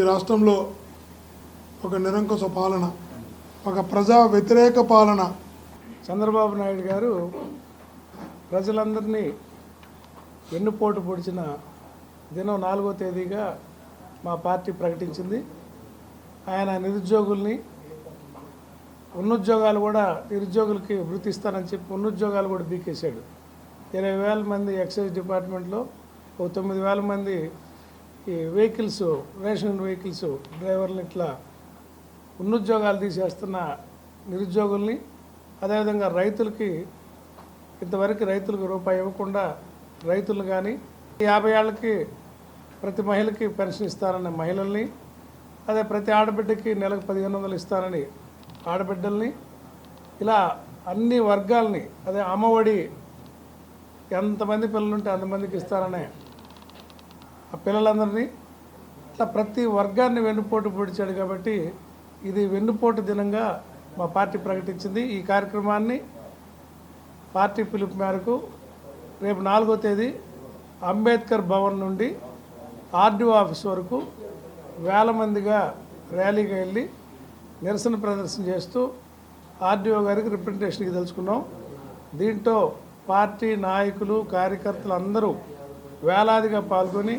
ఈ రాష్ట్రంలో ఒక నిరంకుశ పాలన ఒక ప్రజా వ్యతిరేక పాలన. చంద్రబాబు నాయుడు గారు ప్రజలందరినీ వెన్నుపోటు పొడిచిన దినం నాలుగో తేదీగా మా పార్టీ ప్రకటించింది. ఆయన నిరుద్యోగుల్ని ఉన్నుద్యోగాలు కూడా నిరుద్యోగులకి వృత్తి ఇస్తానని చెప్పి ఉన్నుద్యోగాలు కూడా బీకేశాడు. ఇరవై వేల మంది ఎక్సైజ్ డిపార్ట్మెంట్లో ఓ తొమ్మిది వేల మంది ఈ వెహికల్స్ రేషన్ వెహికల్స్ డ్రైవర్లు ఇట్లా ఉన్నుద్యోగాలు తీసేస్తున్న నిరుద్యోగుల్ని అదేవిధంగా రైతులకి ఇంతవరకు రైతులకు రూపాయి ఇవ్వకుండా రైతులు కానీ యాభై ఏళ్ళకి ప్రతి మహిళకి పెన్షన్ ఇస్తారన్న మహిళల్ని అదే ప్రతి ఆడబిడ్డకి నెలకు పదిహేను వందలు ఇస్తారని ఆడబిడ్డల్ని ఇలా అన్ని వర్గాల్ని అదే అమ్మఒడి ఎంతమంది పిల్లలుంటే అంతమందికి ఇస్తారనే ఆ పిల్లలందరినీ ఇట్లా ప్రతి వర్గాన్ని వెన్నుపోటు పొడిచాడు కాబట్టి ఇది వెన్నుపోటు దినంగా మా పార్టీ ప్రకటించింది. ఈ కార్యక్రమాన్ని పార్టీ పిలుపు మేరకు రేపు నాలుగో తేదీ అంబేద్కర్ భవన్ నుండి ఆర్డీఓ ఆఫీస్ వరకు వేల మందిగా ర్యాలీగా వెళ్ళి నిరసన ప్రదర్శన చేస్తూ ఆర్డీఓ గారికి రిప్రజెంటేషన్కి తెలుసుకున్నాం దీంట్లో పార్టీ నాయకులు కార్యకర్తలు అందరూ వేలాదిగా పాల్గొని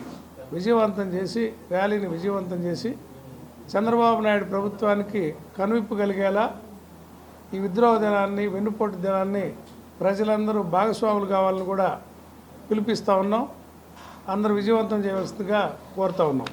విజయవంతం చేసి ర్యాలీని విజయవంతం చేసి చంద్రబాబు నాయుడు ప్రభుత్వానికి కనువిప్పు కలిగేలా ఈ విద్రోహ దినాన్ని వెన్నుపోటు దినాన్ని ప్రజలందరూ భాగస్వాములు కావాలని కూడా పిలిపిస్తూ ఉన్నాం. అందరూ విజయవంతం చేయవలసిందిగా కోరుతూ ఉన్నాం.